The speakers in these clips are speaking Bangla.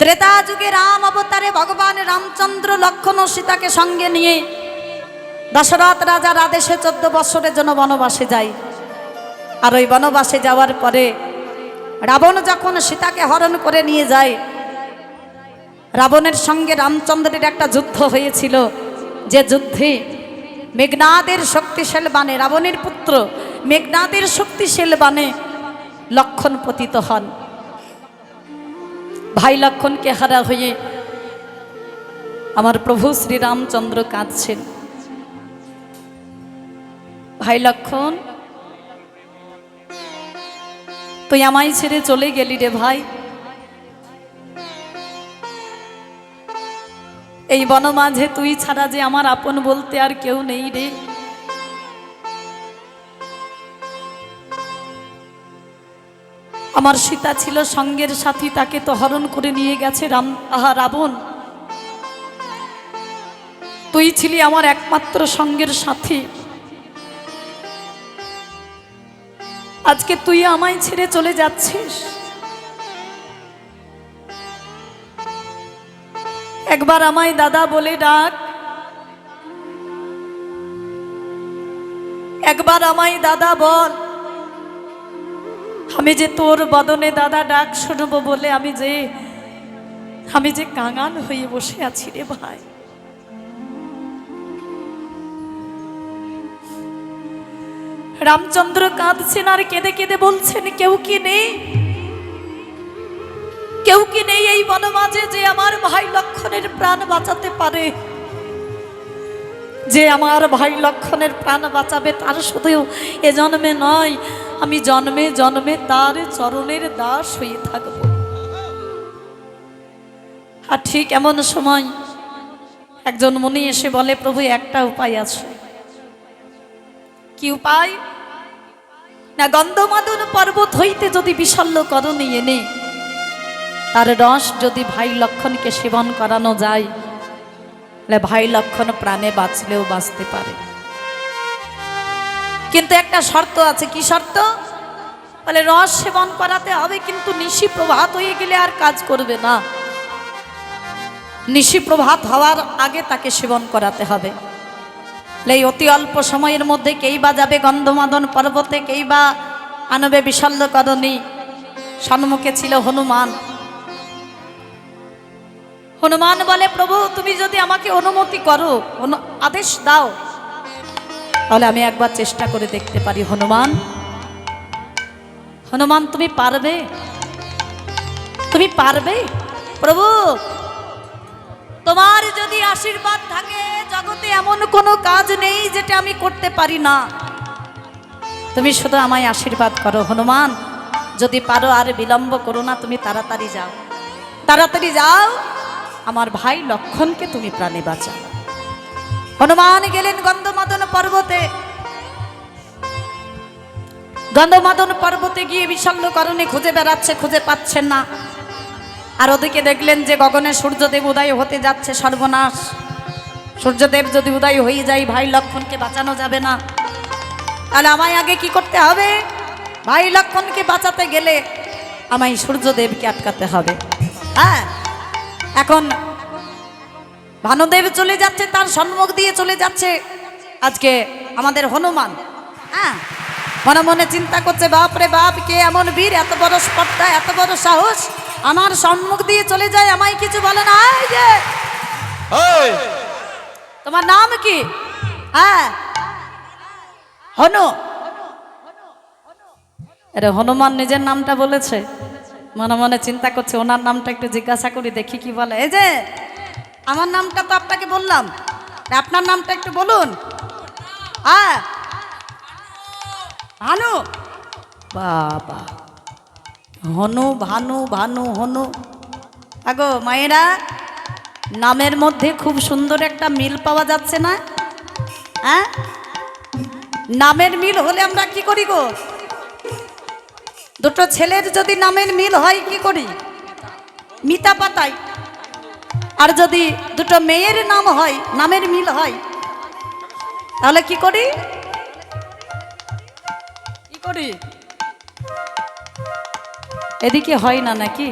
ত্রেতা যুগে রাম অবতারে ভগবান রামচন্দ্র লক্ষণ ও সীতাকে সঙ্গে নিয়ে দশরথ রাজার আদেশে চোদ্দ বৎসরের জন্য বনবাসে যায়। আর ওই বনবাসে যাওয়ার পরে রাবণ যখন সীতাকে হরণ করে নিয়ে যায়, রাবণের সঙ্গে রামচন্দ্রের একটা যুদ্ধ হয়েছিল। যে যুদ্ধে মেঘনাদের শক্তিশাল বানে, রাবণের পুত্র মেঘনাদের শক্তিশাল বানে লক্ষণ পতিত হন। ভাই লক্ষণকে হারা হয়ে আমার প্রভু শ্রীরামচন্দ্র কাঁদছেন। ভাই লক্ষণ, তুই আমায় ছেড়ে চলে গেলি রে ভাই। এই বনমাঝে তুই ছাড়া যে আমার আপন বলতে আর কেউ নেই রে। আমার সীতা ছিল সঙ্গের সাথী, তাকে তো হরণ করে নিয়ে গেছে রাম, আহা রাবণ। তুই ছিলি আমার একমাত্র সঙ্গের সাথী। আজকে তুই আমায় ছেড়ে চলে যাচ্ছিস। একবার আমায় দাদা বলে ডাক। একবার আমায় দাদা বল। আমি যে তোর বদনে দাদা ডাক শুনব বলে আমি যে আমি যে কাঙাল হয়ে বসে আছি রে ভাই। রামচন্দ্র কাঁদছেন আর কেঁদে কেঁদে বলছেন, কেউ কি নেই? কেউ কি নেই এই বনমাঝে যে আমার ভাই লক্ষণের প্রাণ বাঁচাতে পারে? যে আমার ভাই লক্ষণের প্রাণ বাঁচাবে তার শুধু এ জন্মে নয় আমি জন্মে জন্মে তার চরণের দাস হয়ে থাকব। আর ঠিক এমন সময় একজন মুনি এসে বলে, প্রভু, একটা উপায় আছে। কি উপায়? না, গন্ধমাদন পর্বত হইতে যদি বিশল্য করণে এনে, তার রস যদি ভাই লক্ষণকে সেবন করানো যায়, তাহলে ভাই লক্ষণ প্রাণে বাঁচলেও বাঁচতে পারে। কিন্তু একটা শর্ত আছে, কি শর্ত? বলে রস সেবন করাতে হবে, কিন্তু নিশি প্রভাত হয়ে গেলে আর কাজ করবে না। নিশি প্রভাত হওয়ার আগে তাকে সেবন করাতে হবে। এই অতি অল্প সময়ের মধ্যে কেই বা যাবে গন্ধমাদন পর্বতে, কেই বা আনবে বিশল্যকরণী সম্মুখে ছিল হনুমান। হনুমান বলে, প্রভু, তুমি যদি আমাকে অনুমতি করো আদেশ দাও তাহলে আমি একবার চেষ্টা করে দেখতে পারি, হনুমান। হনুমান, তুমি পারবে? তুমি পারবে? প্রভু, তোমার যদি আশীর্বাদ থাকে, জগতে এমন কোনো কাজ নেই যেটা আমি করতে পারি না। তুমি শুধু আমায় আশীর্বাদ করো, হনুমান। যদি পারো আর বিলম্ব করো না, তুমি তাড়াতাড়ি যাও। তাড়াতাড়ি যাও। আমার ভাই লক্ষণকে তুমি প্রাণে বাঁচাও। হনুমান গেলেন গন্ধমাদন পর্বতে। গন্ধমাদন পর্বতে গিয়ে বিষণ্ণ কারণে খুঁজে বেড়াচ্ছে, খুঁজে পাচ্ছেন না। আর ওদিকে দেখলেন যে গগনে সূর্যদেব উদয় হতে যাচ্ছে সর্বনাশ। সূর্যদেব যদি উদয় হয়ে যায়, ভাই লক্ষণকে বাঁচানো যাবে না। তাহলে আমায় আগে কি করতে হবে? ভাই লক্ষণকে বাঁচাতে গেলে আমায় সূর্যদেবকে আটকাতে হবে। হ্যাঁ এখন ভানুদেব চলে যাচ্ছে তার সম্মুখ দিয়ে চলে যাচ্ছে। আজকে আমাদের হনুমান। হ্যাঁ মনে মনে চিন্তা করছে বাপ রে বাপ কে এমন বীর এত বড় স্পর্ধা এত বড় সাহস। আমার সম্মুখ দিয়ে চলে যায় আমায় কিছু বলে না। যে তোমার নাম কি? হ্যাঁ হনু। আরে হনুমান নিজের নামটা বলেছে। মনে মনে চিন্তা করছে ওনার নামটা একটু জিজ্ঞাসা করি দেখি কি বলে। এই যে আমার নামটা তো আপনাকে বললাম। আপনার নামটা একটু বলুন। হ্যাঁ। ভানু। বাবা। হনু, ভানু ভানু, হনু। আগো, মায়েরা, নামের মধ্যে খুব সুন্দর একটা মিল পাওয়া যাচ্ছে না? হ্যাঁ? নামের মিল হলে আমরা কি করি গো? দুটো ছেলের যদি নামের মিল হয়, কি করি? মিতা পাতাই আর যদি দুটো মেয়ের নাম হয়, নামের মিল হয়, তাহলে কি করি? কি করি? এদিকে হয় না নাকি?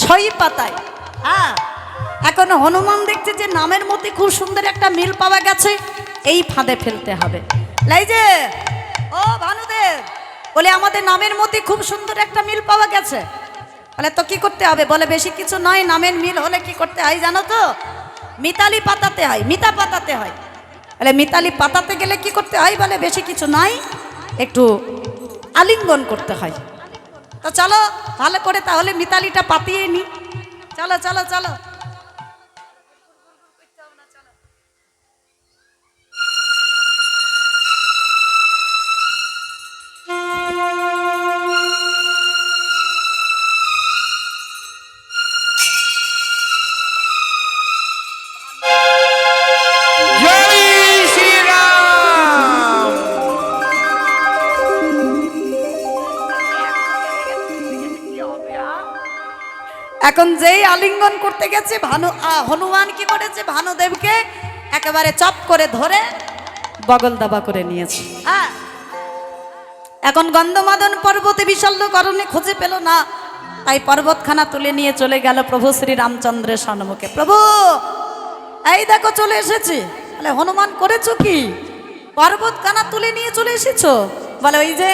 সই পাতায়। হ্যাঁ এখন হনুমান দেখছে যে নামের মধ্যে খুব সুন্দর একটা মিল পাওয়া গেছে, এই ফাঁদে ফেলতে হবে। লাই যে, ও ভানুদেব, বলে আমাদের নামের মধ্যে খুব সুন্দর একটা মিল পাওয়া গেছে। বলে তো কি করতে হবে? বলে বেশি কিছু নয়, নামের মিল হলে কি করতে হয় জানো তো? মিতালি পাতাতে হয়, মিতা পাতাতে হয়। বলে মিতালি পাতাতে গেলে কি করতে হয় বলে বেশি কিছু নাই একটু আলিঙ্গন করতে হয়। তো চলো, ভালো করে তাহলে মিতালিটা পাতিয়ে নি। চলো চলো চলো। এখন যেই আলিঙ্গন করতে গেছে, ভানু হনুমান কি করেছে? ভানুদেবকে একেবারে চপ করে ধরে বগল দাবা করে নিয়েছে। হ্যাঁ এখন গন্ধমাদন পর্বতে বিশাল্য করণে খুঁজে পেল না। তাই পর্বতখানা তুলে নিয়ে চলে গেল প্রভু শ্রী রামচন্দ্রের সম্মুখে প্রভু, এই দেখো চলে এসেছি। বলে, হনুমান করেছ কি? পর্বতখানা তুলে নিয়ে চলে এসেছ? বলে, ওই যে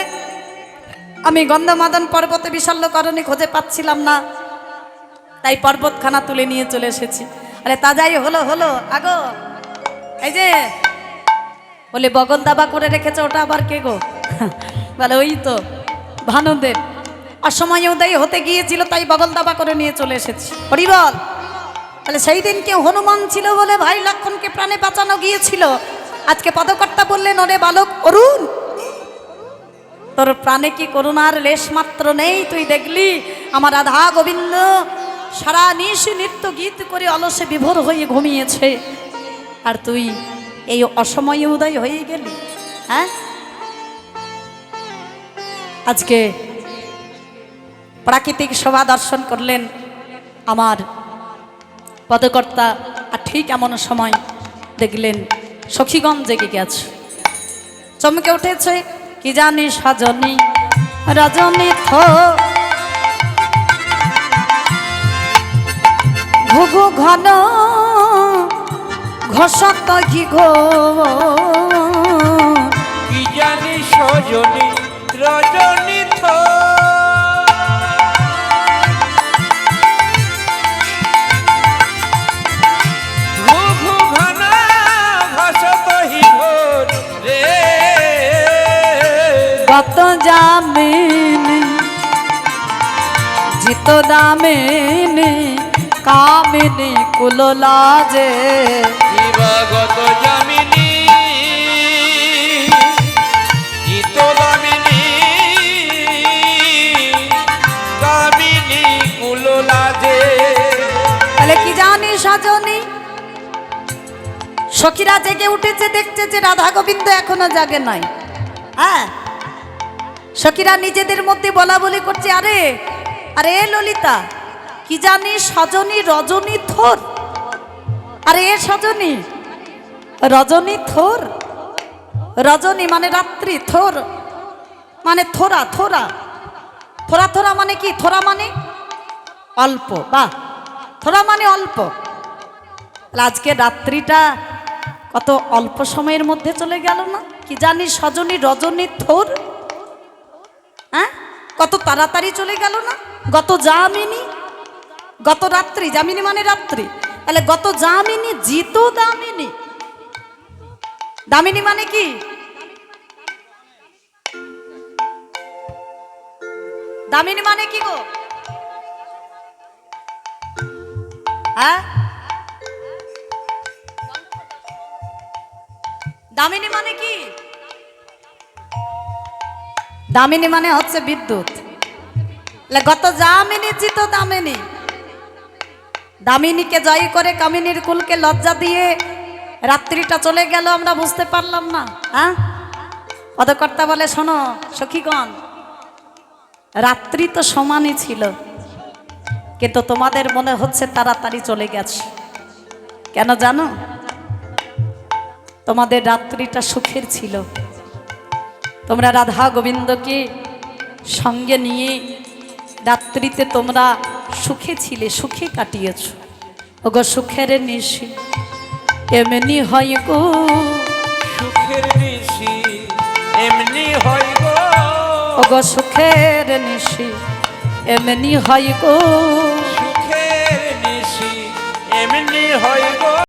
আমি গন্ধমাদন পর্বতে বিশাল্য করণে খুঁজে পাচ্ছিলাম না। তাই পর্বতখানা তুলে নিয়ে চলে এসেছি। আরে তা যাই হলো হলো, আগো। এই যে, বলে বগল দাবা করে রেখেছে, ওটা আবার কে গো? বলে ওই তো, ভানুদেব। অসময় উদয় হতে গিয়েছিল, তাই বগল দাবা করে নিয়ে চলে এসেছি। হরিবল তাহলে সেই দিন কেউ হনুমান ছিল বলে ভাই লক্ষণকে প্রাণে বাঁচানো গিয়েছিল। আজকে পদকর্তা বললেন, ওরে বালক, অরুণ, তোর প্রাণে কি করুণার লেশ মাত্র নেই? তুই দেখলি? আমার রাধা গোবিন্দ সারা নিশ নৃত্য গীত করে অলসে বিভোর হয়ে ঘুমিয়েছে। আর তুই এই অসময়ে উদয় হয়ে গেলি হ্যাঁ? আজকে প্রাকৃতিক শোভা দর্শন করলেন আমার পদকর্তা। আর ঠিক এমন সময় দেখলেন সখীগণ জেগে গেছে। চমকে উঠেছে, কি জানি সজনী, রজনী থো ঘুঘু ঘন ঘষত ঘি ঘো কি জানি সজনী রজনী কত জামিনী জিত দামিনী কামিনী কুললাজে দিবাগত যামিনী কামিনী কুললাজে তাহলে কি জানি সাজনি? সখীরা জেগে উঠেছে দেখছে যে রাধা গোবিন্দ এখনও জাগে নাই। হ্যাঁ? সখীরা নিজেদের মধ্যে বলা বলি করছে আরে আরে ললিতা কি জানি সজনী, রজনী, থোর? আরে এ সজনী। রজনী, থোর? রজনী মানে রাত্রি, থোর। মানে থোরা থোরা। থোরা থোরা মানে কি? থোরা মানে অল্প, বাহ। থোরা মানে অল্প। আজকে রাত্রিটা কত অল্প সময়ের মধ্যে চলে গেল না? কি জানি সজনী, রজনী, থোর? হ্যাঁ? কত তাড়াতাড়ি চলে গেল না? গত জামিনী গত রাত্রি জামিনী মানে রাত্রি। তাহলে গত জামিনী জিত দামিনী। দামিনী মানে কি? দামিনী মানে কি গো? হ্যাঁ? দামিনী মানে কি? দামিনী মানে হচ্ছে বিদ্যুৎ। গত জামিনী জিত দামিনী। দামিনীকে জয় করে কামিনীর কুলকে লজ্জা দিয়ে রাত্রিটা চলে গেল, আমরা বুঝতে পারলাম না। হ্যাঁ পদকর্তা বলে, শোনো সখীগণ, রাত্রি তো সমানই ছিল, কিন্তু তোমাদের মনে হচ্ছে তাড়াতাড়ি চলে গেছে। কেন জানো? তোমাদের রাত্রিটা সুখের ছিল। তোমরা রাধা গোবিন্দকে সঙ্গে নিয়ে রাত্রিতে তোমরা সুখে ছিলে সুখে কাটিয়েছ। ওগো সুখের নিশি এমনি হয় গো। সুখের নিশি এমনি হয় গো। ওগো সুখের নিশি এমনি হয় গো। সুখের নিশি এমনি হয়